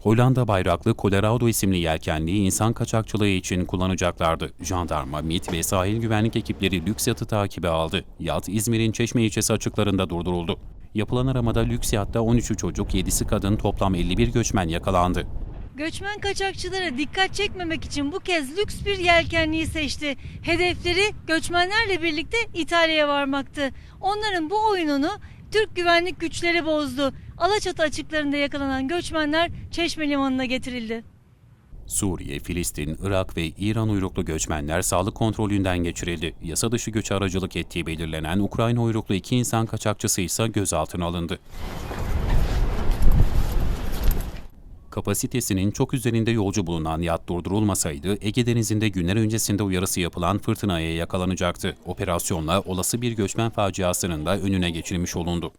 Hollanda bayraklı Colorado isimli yelkenliği insan kaçakçılığı için kullanacaklardı. Jandarma, MIT ve sahil güvenlik ekipleri lüks yatı takibe aldı. Yat İzmir'in Çeşme ilçesi açıklarında durduruldu. Yapılan aramada lüks yatta 13'ü çocuk, 7'si kadın toplam 51 göçmen yakalandı. Göçmen kaçakçılara dikkat çekmemek için bu kez lüks bir yelkenliği seçti. Hedefleri göçmenlerle birlikte İtalya'ya varmaktı. Onların bu oyununu Türk güvenlik güçleri bozdu. Alaçatı açıklarında yakalanan göçmenler Çeşme Limanı'na getirildi. Suriye, Filistin, Irak ve İran uyruklu göçmenler sağlık kontrolünden geçirildi. Yasa dışı göçe aracılık ettiği belirlenen Ukrayna uyruklu iki insan kaçakçısı ise gözaltına alındı. Kapasitesinin çok üzerinde yolcu bulunan yat durdurulmasaydı Ege Denizi'nde günler öncesinde uyarısı yapılan fırtınaya yakalanacaktı. Operasyonla olası bir göçmen faciasının da önüne geçilmiş olundu.